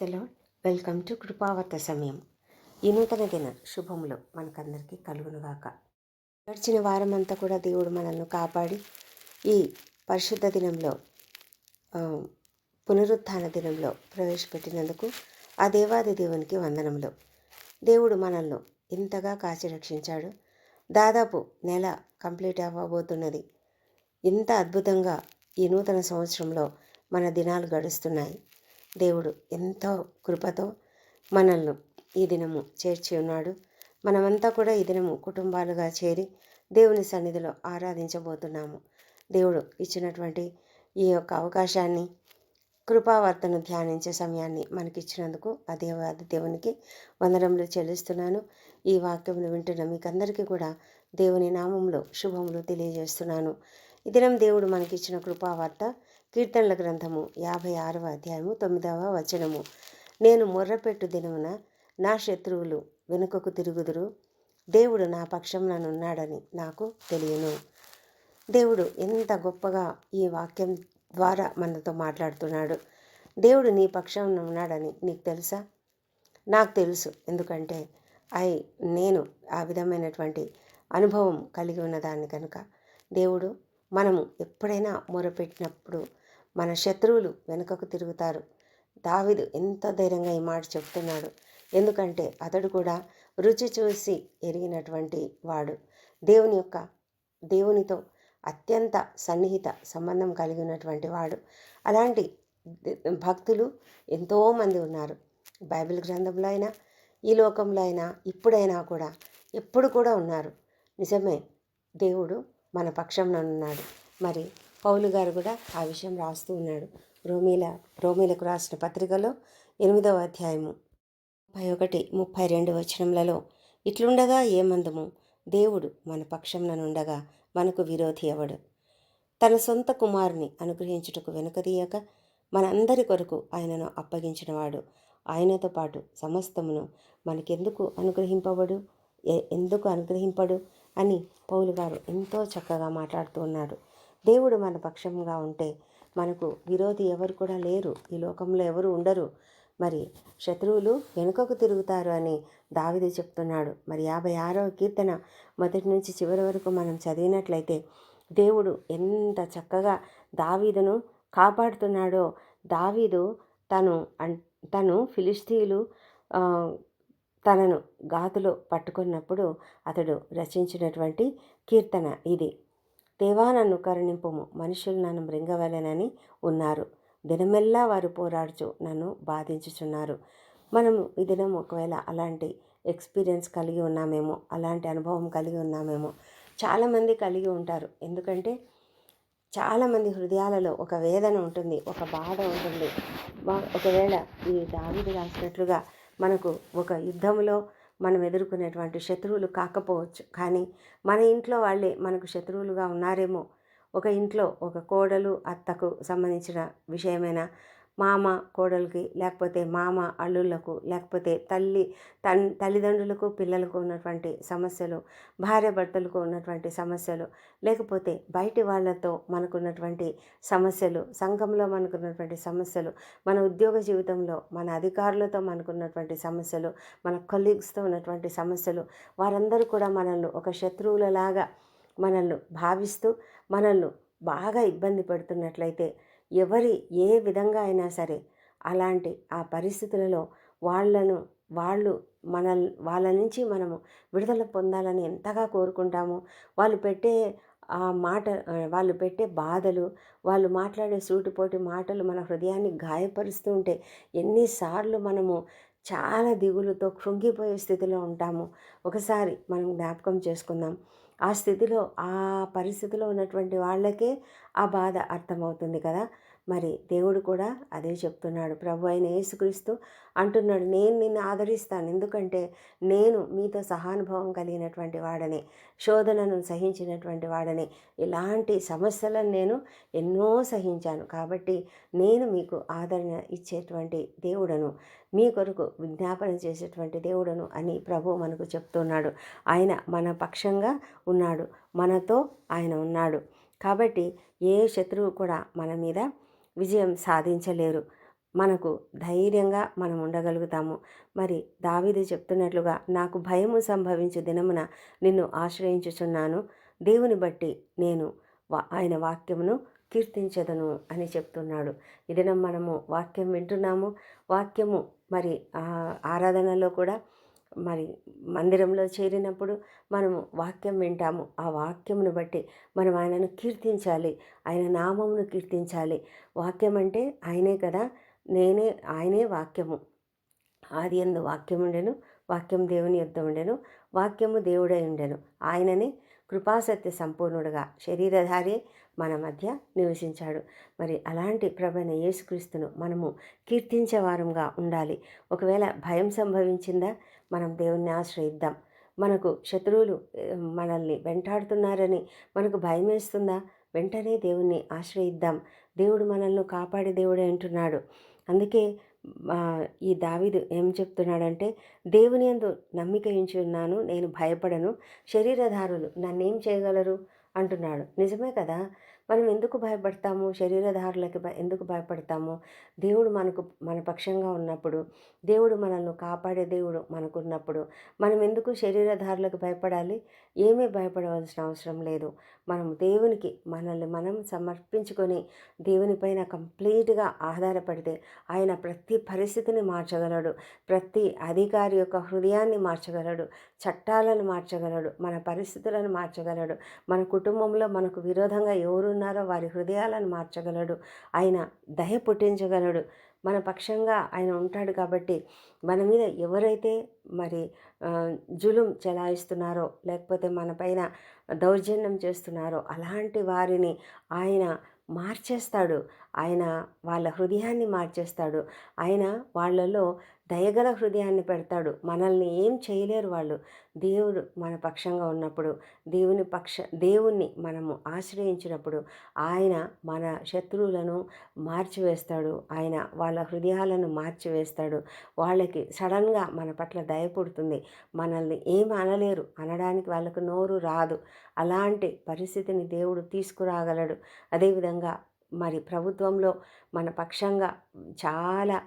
Hello welcome to కృపావర్త సమయం. ఈ నూతన దిన శుభములు మనకందరికీ కలుగునుగాక. గడిచిన వారం అంతా కూడా దేవుడు మనల్ని కాపాడి ఈ పరిశుద్ధ దినంలో పునరుత్థాన దినంలో ప్రవేశపెట్టినందుకు ఆ దేవాది దేవునికి వందనములు. దేవుడు మనల్ని ఇంతగా కాచి రక్షించాడు. దాదాపు నెల కంప్లీట్ అవ్వబోతున్నది. ఇంత అద్భుతంగా ఈ నూతన సంవత్సరంలో మన దినాలు గడుస్తున్నాయి. దేవుడు ఎంతో కృపతో మనల్ని ఈ దినము చేర్చి ఉన్నాడు. మనమంతా కూడా ఈ దినము కుటుంబాలుగా చేరి దేవుని సన్నిధిలో ఆరాధించబోతున్నాము. దేవుడు ఇచ్చినటువంటి ఈ యొక్క అవకాశాన్ని కృపావర్తను ధ్యానించే సమయాన్ని మనకిచ్చినందుకు ఆ దేవాది దేవునికి వందనములు చెల్లిస్తున్నాను. ఈ వాక్యములు వింటున్న మీకందరికీ కూడా దేవుని నామంలో శుభములు తెలియజేస్తున్నాను. ఈ దినం దేవుడు మనకిచ్చిన కృపావార్త కీర్తనల గ్రంథము యాభై ఆరవ అధ్యాయము తొమ్మిదవ వచనము. నేను మొర్రపెట్టు దినమున నా శత్రువులు వెనుకకు తిరుగుదురు. దేవుడు నా పక్షంలోనున్నాడని నాకు తెలియను. దేవుడు ఎంత గొప్పగా ఈ వాక్యం ద్వారా మనతో మాట్లాడుతున్నాడు. దేవుడు నీ పక్షంలో ఉన్నాడని నీకు తెలుసా? నాకు తెలుసు. ఎందుకంటే ఐ నేను ఆ విధమైనటువంటి అనుభవం కలిగి ఉన్నదాన్ని కనుక దేవుడు మనము ఎప్పుడైనా మొరపెట్టినప్పుడు మన శత్రువులు వెనుకకు తిరుగుతారు. దావిదు ఎంత ధైర్యంగా ఈ మాట చెప్తున్నాడు. ఎందుకంటే అతడు కూడా రుచి చూసి ఎరిగినటువంటి వాడు. దేవుని యొక్క దేవునితో అత్యంత సన్నిహిత సంబంధం కలిగి ఉన్నటువంటి వాడు. అలాంటి భక్తులు ఎంతోమంది ఉన్నారు. బైబిల్ గ్రంథంలో అయినా ఈ లోకంలో అయినా ఇప్పుడైనా కూడా ఎప్పుడు కూడా ఉన్నారు. నిజమే దేవుడు మన పక్షంలో ఉన్నాడు మరి పౌలు గారు కూడా ఆ విషయం రాస్తూ ఉన్నాడు. రోమీల రోమీలకు రాసిన పత్రికలో ఎనిమిదవ అధ్యాయము ముప్పై ఒకటి ముప్పై రెండు వచనములలో ఇట్లుండగా ఏమందము దేవుడు మన పక్షంలోనుండగా మనకు విరోధి ఎవడు? తన సొంత కుమారుని అనుగ్రహించుటకు వెనుకదీయక మనందరి కొరకు ఆయనను అప్పగించినవాడు. ఆయనతో పాటు సమస్తమును మనకెందుకు అనుగ్రహింపబడు? ఎ- ఎందుకు అనుగ్రహింపడు? అని పౌలు గారు ఎంతో చక్కగా మాట్లాడుతూ ఉన్నారు దేవుడు మన పక్షంగా ఉంటే మనకు విరోధి ఎవరు కూడా లేరు. ఈ లోకంలో ఎవరు ఉండరు. మరి శత్రువులు వెనుకకు తిరుగుతారు అని దావిది చెప్తున్నాడు. మరి యాభై ఆరవ కీర్తన మొదటి నుంచి చివరి వరకు మనం చదివినట్లయితే దేవుడు ఎంత చక్కగా దావీదును కాపాడుతున్నాడో. దావీదు తను అన్ తను ఫిలిస్తీన్లు తనను గాతులో పట్టుకున్నప్పుడు అతడు రచించినటువంటి కీర్తన ఇది. దేవా నన్ను కరుణింపుము. మనుషులు నన్ను మృంగవలెనని ఉన్నారు. దినమెల్లా వారు పోరాడుచు నన్ను బాధించుచున్నారు. మనము ఈ దినం ఒకవేళ అలాంటి ఎక్స్పీరియన్స్ కలిగి ఉన్నామేమో అలాంటి అనుభవం కలిగి ఉన్నామేమో చాలామంది కలిగి ఉంటారు. ఎందుకంటే చాలామంది హృదయాలలో ఒక వేదన ఉంటుంది ఒక బాధ ఉంటుంది. ఒకవేళ ఈ దావిది రాసినట్లుగా మనకు ఒక యుద్ధంలో మనం ఎదుర్కొనేటువంటి శత్రువులు కాకపోవచ్చు. కానీ మన ఇంట్లో వాళ్ళే మనకు శత్రువులుగా ఉన్నారేమో. ఒక ఇంట్లో ఒక కోడలు అత్తకు సంబంధించిన విషయమైన మామ కోడలికి లేకపోతే మామ అల్లుళ్ళకు లేకపోతే తల్లి తన్ తల్లిదండ్రులకు పిల్లలకు ఉన్నటువంటి సమస్యలు భార్య భర్తలకు ఉన్నటువంటి సమస్యలు లేకపోతే బయటి వాళ్ళతో మనకున్నటువంటి సమస్యలు సంఘంలో మనకున్నటువంటి సమస్యలు మన ఉద్యోగ జీవితంలో మన అధికారులతో మనకున్నటువంటి సమస్యలు మన కొలీగ్స్తో ఉన్నటువంటి సమస్యలు వారందరూ కూడా మనల్ని ఒక శత్రువులలాగా మనల్ని భావిస్తూ మనల్ని బాగా ఇబ్బంది పెడుతున్నట్లయితే ఎవరి ఏ విధంగా అయినా సరే అలాంటి ఆ పరిస్థితులలో వాళ్ళను వాళ్ళు మన వాళ్ళ నుంచి మనము విడుదల పొందాలని ఎంతగా కోరుకుంటామో వాళ్ళు పెట్టే ఆ మాట వాళ్ళు పెట్టే బాధలు వాళ్ళు మాట్లాడే సూటిపోటి మాటలు మన హృదయాన్ని గాయపరుస్తూ ఉంటే ఎన్నిసార్లు మనము చాలా దిగులుతో కృంగిపోయే స్థితిలో ఉంటాము. ఒకసారి మనం జ్ఞాపకం చేసుకుందాం. ఆ స్థితిలో ఆ పరిస్థితిలో ఉన్నటువంటి వాళ్ళకే ఆ బాధ అర్థమవుతుంది కదా. మరి దేవుడు కూడా అదే చెప్తున్నాడు. ప్రభు అయిన యేసుక్రీస్తు అంటున్నాడు నేను నిన్ను ఆదరిస్తాను. ఎందుకంటే నేను మీతో సహానుభవం కలిగినటువంటి వాడని శోధనను సహించినటువంటి వాడని. ఇలాంటి సమస్యలను నేను ఎన్నో సహించాను. కాబట్టి నేను మీకు ఆదరణ ఇచ్చేటువంటి దేవుడను మీ కొరకు విజ్ఞాపన చేసేటువంటి దేవుడను అని ప్రభు మనకు చెప్తున్నాడు. ఆయన మన పక్షంగా ఉన్నాడు. మనతో ఆయన ఉన్నాడు. కాబట్టి ఏ శత్రువు కూడా మన మీద విజయం సాధించలేరు. మనకు ధైర్యంగా మనం ఉండగలుగుతాము. మరి దావీదు చెప్తున్నట్లుగా నాకు భయము సంభవించు దినమున నిన్ను ఆశ్రయించుచున్నాను. దేవుని బట్టి నేను వా- ఆయన వాక్యమును కీర్తించదను అని చెప్తున్నాడు. ఈ దినం మనము వాక్యం వింటున్నాము. వాక్యము మరి ఆ ఆరాధనలో కూడా మరి మందిరంలో చేరినప్పుడు మనము వాక్యం వింటాము. ఆ వాక్యమును బట్టి మనం ఆయనను కీర్తించాలి. ఆయన నామమును కీర్తించాలి. వాక్యం అంటే ఆయనే కదా నేనే ఆయనే వాక్యము. ఆది ఎందు వాక్యం ఉండెను వాక్యం దేవుని యొద్ద ఉండెను వాక్యము దేవుడై ఉండెను. ఆయనని కృపాసత్య సంపూర్ణుడుగా శరీరధారి మన మధ్య నివసించాడు. మరి అలాంటి ప్రభైన యేసుక్రీస్తును మనము కీర్తించేవారంగా ఉండాలి. ఒకవేళ భయం సంభవించిందా మనం దేవుణ్ణి ఆశ్రయిద్దాం. మనకు శత్రువులు మనల్ని వెంటాడుతున్నారని మనకు భయం వేస్తుందా వెంటనే దేవుణ్ణి ఆశ్రయిద్దాం. దేవుడు మనల్ని కాపాడే దేవుడే అంటున్నాడు. అందుకే ఈ దావిదు ఏం చెప్తున్నాడంటే దేవుని అందు నమ్మిక ఉన్నాను నేను భయపడను శరీరధారులు నన్నేం చేయగలరు? అంటున్నాడు. నిజమే కదా? మనం ఎందుకు భయపడతాము? శరీరధారులకి ఎందుకు భయపడతాము? దేవుడు మనకు మన పక్షంగా ఉన్నప్పుడు దేవుడు మనల్ని కాపాడే దేవుడు మనకున్నప్పుడు మనం ఎందుకు శరీరధారులకు భయపడాలి? ఏమీ భయపడవలసిన అవసరం లేదు. మనం దేవునికి మనల్ని మనం సమర్పించుకొని దేవునిపైన కంప్లీట్గా ఆధారపడితే ఆయన ప్రతి పరిస్థితిని మార్చగలడు. ప్రతి అధికారి యొక్క హృదయాన్ని మార్చగలడు. చట్టాలను మార్చగలడు. మన పరిస్థితులను మార్చగలడు. మన కుటుంబంలో మనకు విరోధంగా ఎవరు ఎవరున్నారో వారి హృదయాలను మార్చగలడు. ఆయన దయ పుట్టించగలడు. మన పక్షంగా ఆయన ఉంటాడు కాబట్టి మన మీద ఎవరైతే మరి జులుం చెలాయిస్తున్నారో లేకపోతే మన పైన దౌర్జన్యం చేస్తున్నారో అలాంటి వారిని ఆయన మార్చేస్తాడు. ఆయన వాళ్ళ హృదయాన్ని మార్చేస్తాడు. ఆయన వాళ్ళలో దయగల హృదయాన్ని పెడతాడు. మనల్ని ఏం చేయలేరు వాళ్ళు. దేవుడు మన పక్షంగా ఉన్నప్పుడు దేవుని పక్ష దేవుణ్ణి మనము ఆశ్రయించినప్పుడు ఆయన మన శత్రువులను మార్చివేస్తాడు. ఆయన వాళ్ళ హృదయాలను మార్చివేస్తాడు. వాళ్ళకి సడన్గా మన పట్ల దయ పుడుతుంది. మనల్ని ఏం అనలేరు. అనడానికి వాళ్ళకు నోరు రాదు. అలాంటి పరిస్థితిని దేవుడు తీసుకురాగలడు. అదేవిధంగా మరి ప్రభుత్వంలో మన పక్షంగా చాలా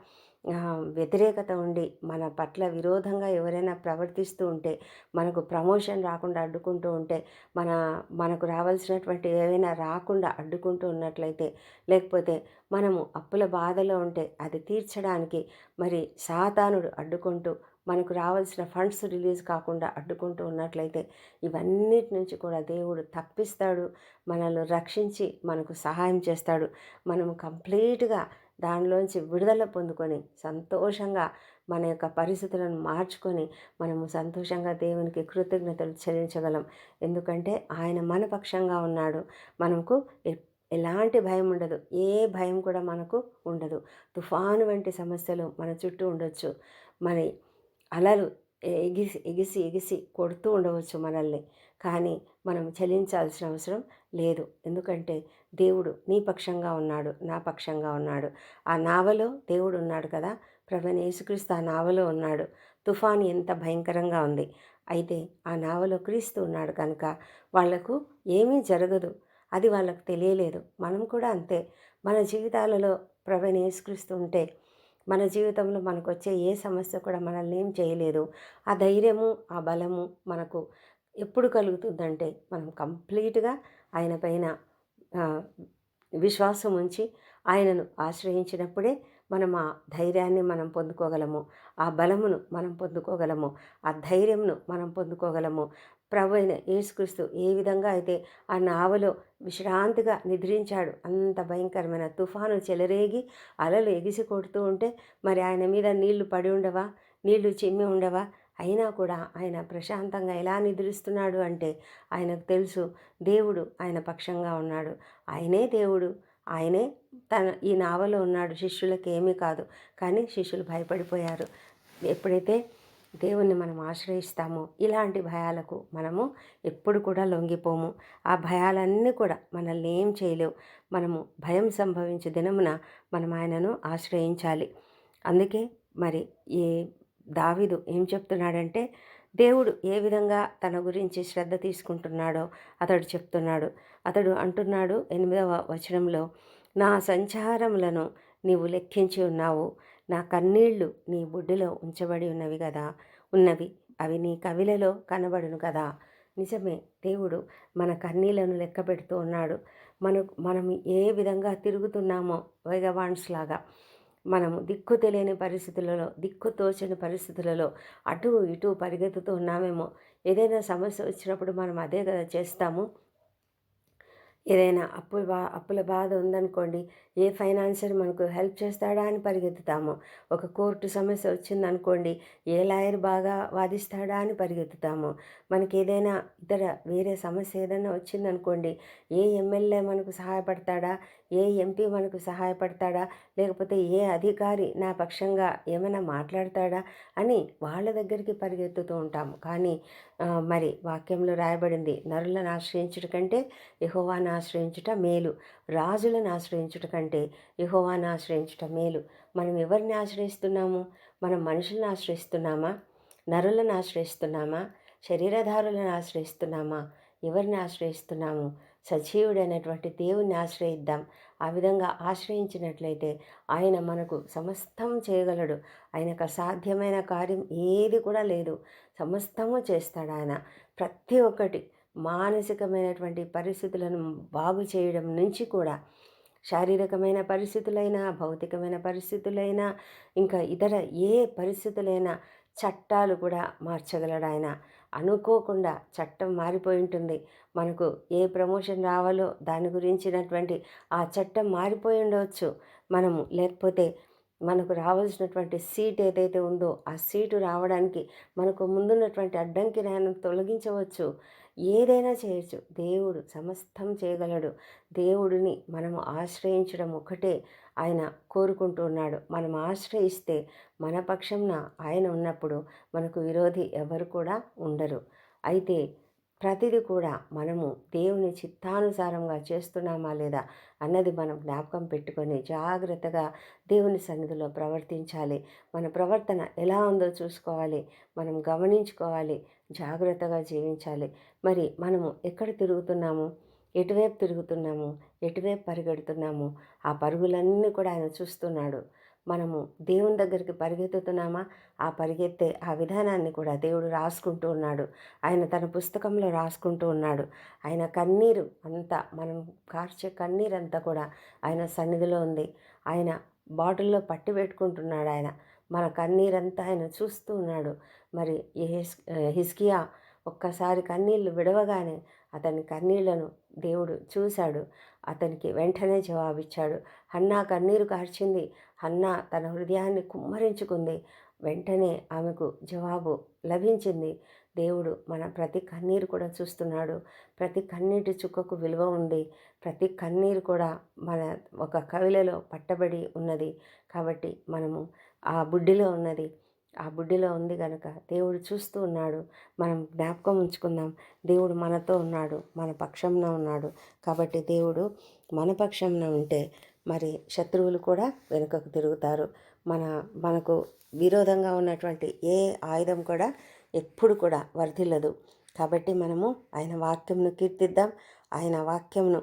వ్యతిరేకత ఉండి మన పట్ల విరోధంగా ఎవరైనా ప్రవర్తిస్తూ ఉంటే మనకు ప్రమోషన్ రాకుండా అడ్డుకుంటూ ఉంటే మన మనకు రావాల్సినటువంటి ఏవైనా రాకుండా అడ్డుకుంటూ ఉన్నట్లయితే లేకపోతే మనము అప్పుల బాధలో ఉంటే అది తీర్చడానికి మరి సాతానుడు అడ్డుకుంటూ మనకు రావాల్సిన ఫండ్స్ రిలీజ్ కాకుండా అడ్డుకుంటూ ఉన్నట్లయితే ఇవన్నిటి నుంచి కూడా దేవుడు తప్పిస్తాడు మనల్ని రక్షించి మనకు సహాయం చేస్తాడు. మనము కంప్లీట్గా దానిలోంచి విడుదల పొందుకొని సంతోషంగా మన యొక్క పరిస్థితులను మార్చుకొని మనము సంతోషంగా దేవునికి కృతజ్ఞతలు చెల్లించగలం. ఎందుకంటే ఆయన మన పక్షంగా ఉన్నాడు. మనకు ఎ- ఎలాంటి భయం ఉండదు. ఏ భయం కూడా మనకు ఉండదు. తుఫాను వంటి సమస్యలు మన చుట్టూ ఉండొచ్చు. మరి అలలు ఎగిసి ఎగిసి ఎగిసి కొడుతూ ఉండవచ్చు మనల్ని. కానీ మనం చెల్లించాల్సిన అవసరం లేదు. ఎందుకంటే దేవుడు నీ పక్షంగా ఉన్నాడు నా పక్షంగా ఉన్నాడు. ఆ నావలో దేవుడు ఉన్నాడు కదా? ప్రభు యేసుక్రీస్తు ఆ నావలో ఉన్నాడు. తుఫాన్ ఎంత భయంకరంగా ఉంది. అయితే ఆ నావలో క్రీస్తు ఉన్నాడు కనుక వాళ్ళకు ఏమీ జరగదు. అది వాళ్ళకు తెలియలేదు. మనం కూడా అంతే. మన జీవితాలలో ప్రభు యేసుక్రీస్తు ఉంటే మన జీవితంలో మనకు వచ్చే ఏ సమస్య కూడా మనల్ని ఏం చేయలేదు. ఆ ధైర్యము ఆ బలము మనకు ఎప్పుడు కలుగుతుందంటే మనం కంప్లీట్గా ఆయన పైన విశ్వాసం ఉంచి ఆయనను ఆశ్రయించినప్పుడే మనం ఆ ధైర్యాన్ని మనం పొందుకోగలము. ఆ బలమును మనం పొందుకోగలము. ఆ ధైర్యమును మనం పొందుకోగలము. ప్రభు అయిన యేసుక్రీస్తు ఏ విధంగా అయితే ఆ నావలో విశ్రాంతిగా నిద్రించాడు అంత భయంకరమైన తుఫాను చెలరేగి అలలు ఎగిసి కొడుతూ ఉంటే మరి ఆయన మీద నీళ్ళు పడి ఉండవా? నీళ్ళు చిమ్మి ఉండవా? అయినా కూడా ఆయన ప్రశాంతంగా ఎలా నిద్రిస్తున్నాడు అంటే ఆయనకు తెలుసు దేవుడు ఆయన పక్షంగా ఉన్నాడు. ఆయనే దేవుడు. ఆయనే తన ఈ నావలో ఉన్నాడు. శిష్యులకి ఏమీ కాదు. కానీ శిష్యులు భయపడిపోయారు. ఎప్పుడైతే దేవుణ్ణి మనం ఆశ్రయిస్తామో. ఇలాంటి భయాలకు మనము ఎప్పుడు కూడా లొంగిపోము. ఆ భయాలన్నీ కూడా మనల్ని ఏం చేయలేవు. మనము భయం సంభవించే దినమున మనం ఆయనను ఆశ్రయించాలి. అందుకే మరి ఈ దావీదు ఏం చెప్తున్నాడంటే దేవుడు ఏ విధంగా తన గురించి శ్రద్ధ తీసుకుంటున్నాడో అతడు చెప్తున్నాడు. అతడు అంటున్నాడు ఎనిమిదవ వచనంలో నా సంచారములను నీవు లెక్కించి ఉన్నావు. నా కన్నీళ్ళు నీ బుడ్డిలో ఉంచబడి ఉన్నవి కదా ఉన్నవి. అవి నీ కవిలలో కనబడును కదా నిజమే దేవుడు మన కన్నీళ్ళను లెక్క పెడుతూ ఉన్నాడు. మన మనం ఏ విధంగా తిరుగుతున్నామో వేగవాన్స్ లాగా. మనము దిక్కు తెలియని పరిస్థితులలో దిక్కు తోచని పరిస్థితులలో అటు ఇటు పరిగెత్తుతూ ఉన్నామేమో. ఏదైనా సమస్య వచ్చినప్పుడు మనం అదే కదా చేస్తాము. ఏదైనా అప్పుల బా అప్పుల బాధ ఉందనుకోండి ఏ ఫైనాన్షియర్ మనకు హెల్ప్ చేస్తాడా అని పరిగెత్తుతాము. ఒక కోర్టు సమస్య వచ్చిందనుకోండి ఏ లాయర్ బాగా వాదిస్తాడా అని పరిగెత్తుతాము. మనకి ఏదైనా ఇతర వేరే సమస్య ఏదైనా వచ్చిందనుకోండి ఏ ఎమ్మెల్యే మనకు సహాయపడతాడా ఏ ఎంపీ మనకు సహాయపడతాడా లేకపోతే ఏ అధికారి నా పక్షంగా ఏమైనా మాట్లాడతాడా అని వాళ్ళ దగ్గరికి పరిగెత్తుతూ ఉంటాము. కానీ మరి వాక్యంలో రాయబడింది నరులను ఆశ్రయించుట కంటే యహోవాను ఆశ్రయించుట మేలు. రాజులను ఆశ్రయించుట కంటే యహోవాను ఆశ్రయించుట మేలు. మనం ఎవరిని ఆశ్రయిస్తున్నాము? మనం మనుషులను ఆశ్రయిస్తున్నామా? నరులను ఆశ్రయిస్తున్నామా? శరీరధారులను ఆశ్రయిస్తున్నామా? ఎవరిని ఆశ్రయిస్తున్నాము? సజీవుడైనటువంటి దేవుణ్ణి ఆశ్రయిద్దాం. ఆ విధంగా ఆశ్రయించినట్లయితే ఆయన మనకు సమస్తం చేయగలడు. ఆయనకు అసాధ్యమైన కార్యం ఏది కూడా లేదు. సమస్తము చేస్తాడు ఆయన. ప్రతి ఒక్కటి మానసికమైనటువంటి పరిస్థితులను బాగు చేయడం నుంచి కూడా శారీరకమైన పరిస్థితులైనా భౌతికమైన పరిస్థితులైనా ఇంకా ఇతర ఏ పరిస్థితులైనా చట్టాలు కూడా మార్చగలడు ఆయన. అనుకోకుండా చట్టం మారిపోయి ఉంటుంది. మనకు ఏ ప్రమోషన్ రావాలో దాని గురించినటువంటి ఆ చట్టం మారిపోయి ఉండవచ్చు. మనము లేకపోతే మనకు రావాల్సినటువంటి సీట్ ఏదైతే ఉందో ఆ సీటు రావడానికి మనకు ముందున్నటువంటి అడ్డంకి నేను తొలగించవచ్చు. ఏదైనా చేయొచ్చు. దేవుడు సమస్తం చేయగలడు. దేవుడిని మనము ఆశ్రయించడం ఒకటే ఆయన కోరుకుంటున్నాడు మనం ఆశ్రయిస్తే మన పక్షంన ఆయన ఉన్నప్పుడు మనకు విరోధి ఎవరు కూడా ఉండరు. అయితే ప్రతిదీ కూడా మనము దేవుని చిత్తానుసారంగా చేస్తున్నామా లేదా అన్నది మనం జ్ఞాపకం పెట్టుకొని జాగ్రత్తగా దేవుని సన్నిధిలో ప్రవర్తించాలి. మన ప్రవర్తన ఎలా ఉందో చూసుకోవాలి. మనం గమనించుకోవాలి. జాగ్రత్తగా జీవించాలి. మరి మనము ఎక్కడ తిరుగుతున్నాము? ఎటువైపు తిరుగుతున్నాము? ఎటువైపు పరిగెడుతున్నాము? ఆ పరుగులన్నీ కూడా ఆయన చూస్తున్నాడు. మనము దేవుని దగ్గరికి పరిగెత్తుతున్నామా? ఆ పరిగెత్తే ఆ విధానాన్ని కూడా దేవుడు రాసుకుంటూ ఉన్నాడు. ఆయన తన పుస్తకంలో రాసుకుంటూ ఉన్నాడు. ఆయన కన్నీరు అంతా మనం కార్చే కన్నీరు అంతా కూడా ఆయన సన్నిధిలో ఉంది. ఆయన బాటిల్లో పట్టి పెట్టుకుంటున్నాడు ఆయన. మన కన్నీరంతా ఆయన చూస్తూ ఉన్నాడు. మరి హిస్కియా ఒక్కసారి కన్నీళ్ళు విడవగానే అతని కన్నీళ్ళను దేవుడు చూశాడు. అతనికి వెంటనే జవాబిచ్చాడు. హన్నా కన్నీరు కార్చింది. అన్న తన హృదయాన్ని కుమ్మరించుకుంది. వెంటనే ఆమెకు జవాబు లభించింది. దేవుడు మన ప్రతి కన్నీరు కూడా చూస్తున్నాడు. ప్రతి కన్నీటి చుక్కకు విలువ ఉంది. ప్రతి కన్నీరు కూడా మన ఒక కవిలలో పట్టబడి ఉన్నది కాబట్టి మనము ఆ బుడ్డిలో ఉన్నది. ఆ బుడ్డిలో ఉంది కనుక దేవుడు చూస్తూ ఉన్నాడు. మనం జ్ఞాపకం ఉంచుకుందాం. దేవుడు మనతో ఉన్నాడు. మన పక్షంలో ఉన్నాడు. కాబట్టి దేవుడు మన పక్షంలో ఉంటే మరి శత్రువులు కూడా వెనుకకు తిరుగుతారు. మన మనకు విరోధంగా ఉన్నటువంటి ఏ ఆయుధం కూడా ఎప్పుడు కూడా వర్ధిల్లదు. కాబట్టి మనము ఆయన వాక్యంను కీర్తిద్దాం. ఆయన వాక్యంను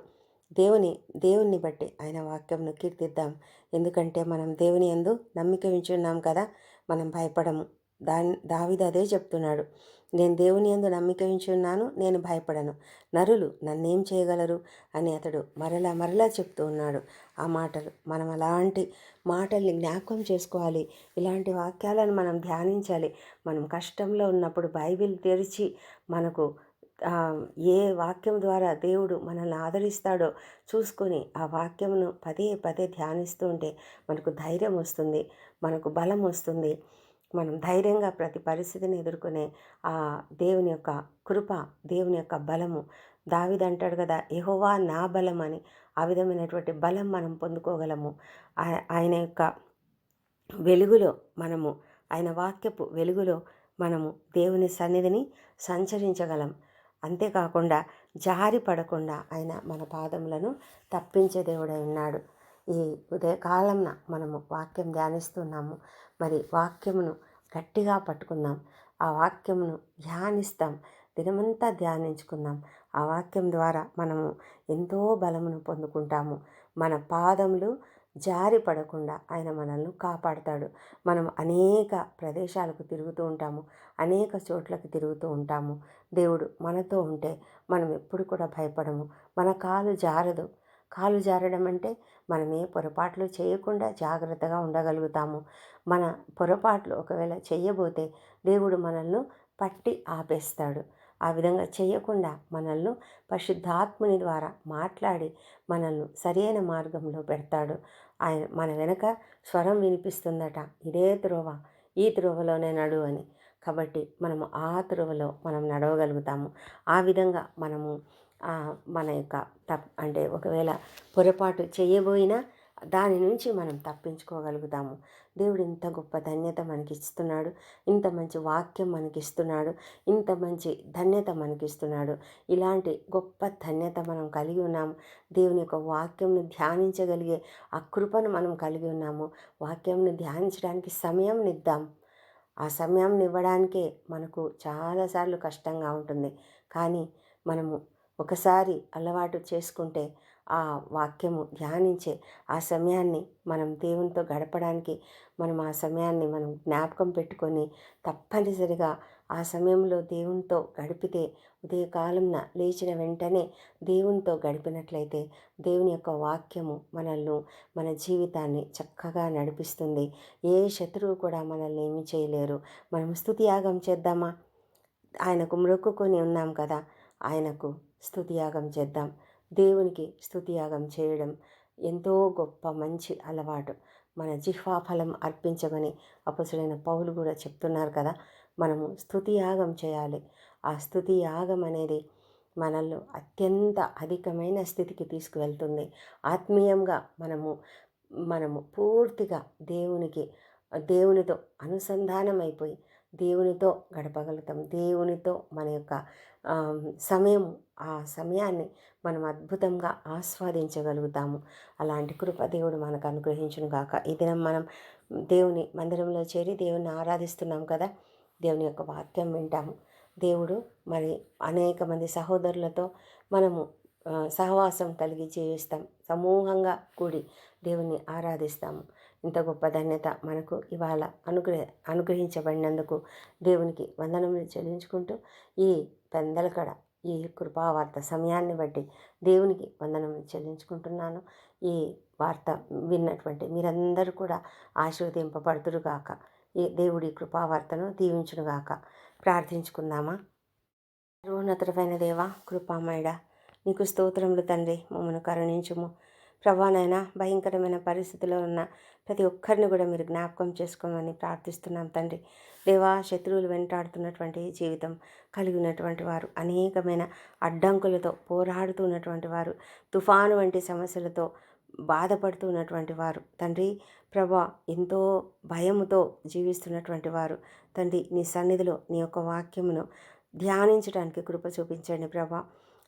దేవుని దేవుణ్ణి బట్టి ఆయన వాక్యంను కీర్తిద్దాం. ఎందుకంటే మనం దేవుని ఎందు నమ్మిక ఉంచున్నాం కదా మనం భయపడము. దాని దావిది అదే చెప్తున్నాడు. నేను దేవుని ఎందు నమ్మిక ఉంచున్నాను నేను భయపడను. నరులు నన్నేం చేయగలరు? అని అతడు మరలా మరలా చెప్తూ ఉన్నాడు. ఆ మాటలు మనం అలాంటి మాటల్ని జ్ఞాపకం చేసుకోవాలి. ఇలాంటి వాక్యాలను మనం ధ్యానించాలి. మనం కష్టంలో ఉన్నప్పుడు బైబిల్ తెరిచి మనకు ఏ వాక్యం ద్వారా దేవుడు మనల్ని ఆదరిస్తాడో చూసుకొని ఆ వాక్యమును పదే పదే ధ్యానిస్తూ ఉంటే మనకు ధైర్యం వస్తుంది మనకు బలం వస్తుంది. మనం ధైర్యంగా ప్రతి పరిస్థితిని ఎదుర్కొనే ఆ దేవుని యొక్క కృప దేవుని యొక్క బలము. దావిది అంటాడు కదా ఎహోవా నా బలం అని. ఆ విధమైనటువంటి బలం మనం పొందుకోగలము. ఆయన యొక్క వెలుగులో మనము ఆయన వాక్యపు వెలుగులో మనము దేవుని సన్నిధిని సంచరించగలం. అంతేకాకుండా జారి పడకుండా ఆయన మన పాదములను తప్పించే దేవుడై ఉన్నాడు. ఈ ఉదయకాలంన మనము వాక్యం ధ్యానిస్తున్నాము. మరి వాక్యమును గట్టిగా పట్టుకుందాం. ఆ వాక్యమును ధ్యానిస్తాం. దినమంతా ధ్యానించుకుందాం. ఆ వాక్యం ద్వారా మనము ఎంతో బలమును పొందుకుంటాము. మన పాదములు జారి పడకుండా ఆయన మనల్ని కాపాడుతాడు. మనం అనేక ప్రదేశాలకు తిరుగుతూ ఉంటాము. అనేక చోట్లకు తిరుగుతూ ఉంటాము. దేవుడు మనతో ఉంటే మనం ఎప్పుడు కూడా భయపడము. మన కాలు జారదు. కాలు జారడం అంటే మనమే పొరపాట్లు చేయకుండా జాగ్రత్తగా ఉండగలుగుతాము. మన పొరపాట్లు ఒకవేళ చేయబోతే దేవుడు మనల్ని పట్టి ఆపేస్తాడు. ఆ విధంగా చేయకుండా మనల్ని పరిశుద్ధాత్ముని ద్వారా మాట్లాడి మనల్ని సరైన మార్గంలో పెడతాడు. ఆయన మన వెనక స్వరం వినిపిస్తుందట ఇదే త్రోవ ఈ త్రోవలోనే నడు అని. కాబట్టి మనము ఆ త్రోవలో మనం నడవగలుగుతాము. ఆ విధంగా మనము మన యొక్క తప్ అంటే ఒకవేళ పొరపాటు చేయబోయినా దాని నుంచి మనం తప్పించుకోగలుగుతాము. దేవుడు ఇంత గొప్ప ధన్యత మనకి ఇస్తున్నాడు ఇంత మంచి వాక్యం మనకి ఇస్తున్నాడు ఇంత మంచి ధన్యత మనకి ఇస్తున్నాడు ఇలాంటి గొప్ప ధన్యత మనం కలిగి ఉన్నాము. దేవుని యొక్క వాక్యంను ధ్యానించగలిగే ఆ కృపను మనం కలిగి ఉన్నాము. వాక్యంను ధ్యానించడానికి సమయం నిద్దాం. ఆ సమయం ఇవ్వడానికే మనకు చాలాసార్లు కష్టంగా ఉంటుంది. కానీ మనము ఒకసారి అలవాటు చేసుకుంటే ఆ వాక్యము ధ్యానించే ఆ సమయాన్ని మనం దేవునితో గడపడానికి మనం ఆ సమయాన్ని మనం జ్ఞాపకం పెట్టుకొని తప్పనిసరిగా ఆ సమయంలో దేవునితో గడిపితే ఉదయకాలంన లేచిన వెంటనే దేవునితో గడిపినట్లయితే దేవుని యొక్క వాక్యము మనల్ని మన జీవితాన్ని చక్కగా నడిపిస్తుంది. ఏ శత్రువు కూడా మనల్ని ఏమి చేయలేరు. మనం స్థుతి యాగం చేద్దామా? ఆయనకు మొక్కుకొని ఉన్నాం కదా. ఆయనకు స్థుతియాగం చేద్దాం. దేవునికి స్థుతియాగం చేయడం ఎంతో గొప్ప మంచి అలవాటు. మన జిహ్వాఫలం అర్పించమని అపసుడైన పౌలు కూడా చెప్తున్నారు కదా మనము స్థుతి యాగం చేయాలి. ఆ స్థుతి యాగం అనేది మనల్ని అత్యంత అధికమైన స్థితికి తీసుకువెళ్తుంది. ఆత్మీయంగా మనము మనము పూర్తిగా దేవునికి దేవునితో అనుసంధానం అయిపోయి దేవునితో గడపగలుగుతాం. దేవునితో మన యొక్క సమయం ఆ సమయాన్ని మనం అద్భుతంగా ఆస్వాదించగలుగుతాము. అలాంటి కృప దేవుడు మనకు అనుగ్రహించును గాక. ఈ దినం మనం దేవుని మందిరంలో చేరి దేవుని ఆరాధిస్తున్నాం కదా? దేవుని యొక్క వాక్యం వింటాము. దేవుడు మరి అనేక మంది సహోదరులతో మనము సహవాసం కలిగి జీవిస్తాం. సమూహంగా కూడి దేవుణ్ణి ఆరాధిస్తాము. ఇంత గొప్ప ధన్యత మనకు ఇవాళ అనుగ్రహ అనుగ్రహించబడినందుకు దేవునికి వందనములు చెల్లించుకుంటూ ఈ పెందలకడ ఈ కృపావార్త సమయాన్ని బట్టి దేవునికి వందనములు చెల్లించుకుంటున్నాను. ఈ వార్త విన్నటువంటి మీరందరూ కూడా ఆశీర్వదింపబడుతురుగాక ఈ దేవుడి కృపావార్తను దీవించునుగాక. ప్రార్థించుకుందామా? సర్వోన్నతుడమైన దేవ కృపామయుడ నీకు స్తోత్రములు తండ్రి మమ్మను కరుణించుము. ప్రభానైనా భయంకరమైన పరిస్థితిలో ఉన్న ప్రతి ఒక్కరిని కూడా మీరు జ్ఞాపకం చేసుకోమని ప్రార్థిస్తున్నాం తండ్రి. దేవా శత్రువులు వెంటాడుతున్నటువంటి జీవితం కలిగి ఉన్నటువంటి వారు అనేకమైన అడ్డంకులతో పోరాడుతూ ఉన్నటువంటి వారు తుఫాను వంటి సమస్యలతో బాధపడుతూ ఉన్నటువంటి వారు తండ్రి ప్రభా ఎంతో భయముతో జీవిస్తున్నటువంటి వారు తండ్రి నీ సన్నిధిలో నీ యొక్క వాక్యమును ధ్యానించడానికి కృప చూపించండి ప్రభా.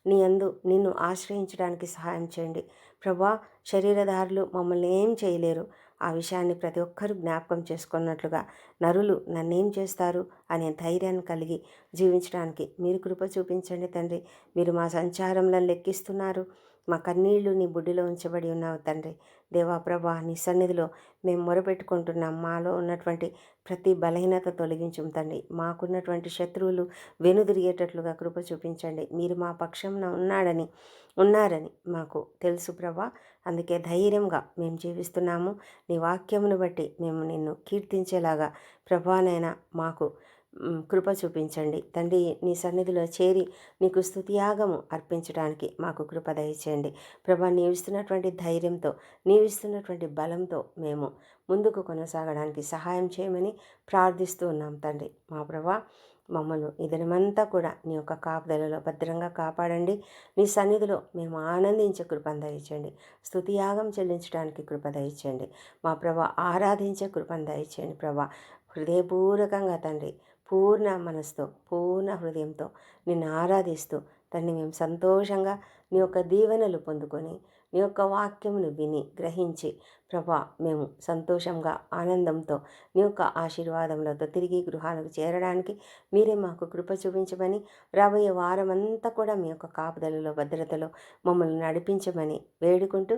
నీ అందు నిన్ను ఆశ్రయించడానికి సహాయం చేయండి. ప్రభా శరీరధారులు మమ్మల్ని ఏం చేయలేరు. ఆ విషయాన్ని ప్రతి ఒక్కరూ జ్ఞాపకం చేసుకున్నట్లుగా నరులు నన్నేం చేస్తారు అనే ధైర్యాన్ని కలిగి జీవించడానికి మీరు కృప చూపించండి తండ్రి. మీరు మా సంచారంలో లెక్కిస్తున్నారు. మా కన్నీళ్ళు నీ బుడ్డిలో ఉంచబడి ఉన్నావు తండ్రి. దేవా ప్రభా నీ సన్నిధిలో మేము మొరపెట్టుకుంటున్నాం. మాలో ఉన్నటువంటి ప్రతి బలహీనత తొలగించుం తండ్రి. మాకున్నటువంటి శత్రువులు వెనుదిరిగేటట్లుగా కృప చూపించండి. మీరు మా పక్షంన ఉన్నాడని ఉన్నారని మాకు తెలుసు ప్రభా. అందుకే ధైర్యంగా మేము జీవిస్తున్నాము. నీ వాక్యమును బట్టి మేము నిన్ను కీర్తించేలాగా ప్రభానైనా మాకు కృప చూపించండి. తండ్రి నీ సన్నిధిలో చేరి నీకు స్థుతియాగము అర్పించడానికి మాకు కృప దయచేయండి. ప్రభా నీవిస్తున్నటువంటి ధైర్యంతో నీవిస్తున్నటువంటి బలంతో మేము ముందుకు కొనసాగడానికి సహాయం చేయమని ప్రార్థిస్తూ ఉన్నాం తండ్రి. మా ప్రభా మమ్మల్ని ఇదనమంతా కూడా నీ యొక్క కాపుదలలో భద్రంగా కాపాడండి. నీ సన్నిధిలో మేము ఆనందించే కృపను దయచేయండి. స్థుతియాగం చెల్లించడానికి కృప దయచేయండి. మా ప్రభా ఆరాధించే కృపను దయచేయండి. ప్రభా హృదయపూర్వకంగా తండ్రి పూర్ణ మనసుతో పూర్ణ హృదయంతో నిన్ను ఆరాధిస్తూ దాన్ని మేము సంతోషంగా నీ యొక్క దీవెనలు పొందుకొని నీ యొక్క వాక్యమును విని గ్రహించి ప్రభా మేము సంతోషంగా ఆనందంతో నీ యొక్క ఆశీర్వాదములతో తిరిగి గృహాలకు చేరడానికి మీరే మాకు కృప చూపించమని రాబోయే వారం అంతా కూడా మీ యొక్క కాపుదలలో భద్రతలో మమ్మల్ని నడిపించమని వేడుకుంటూ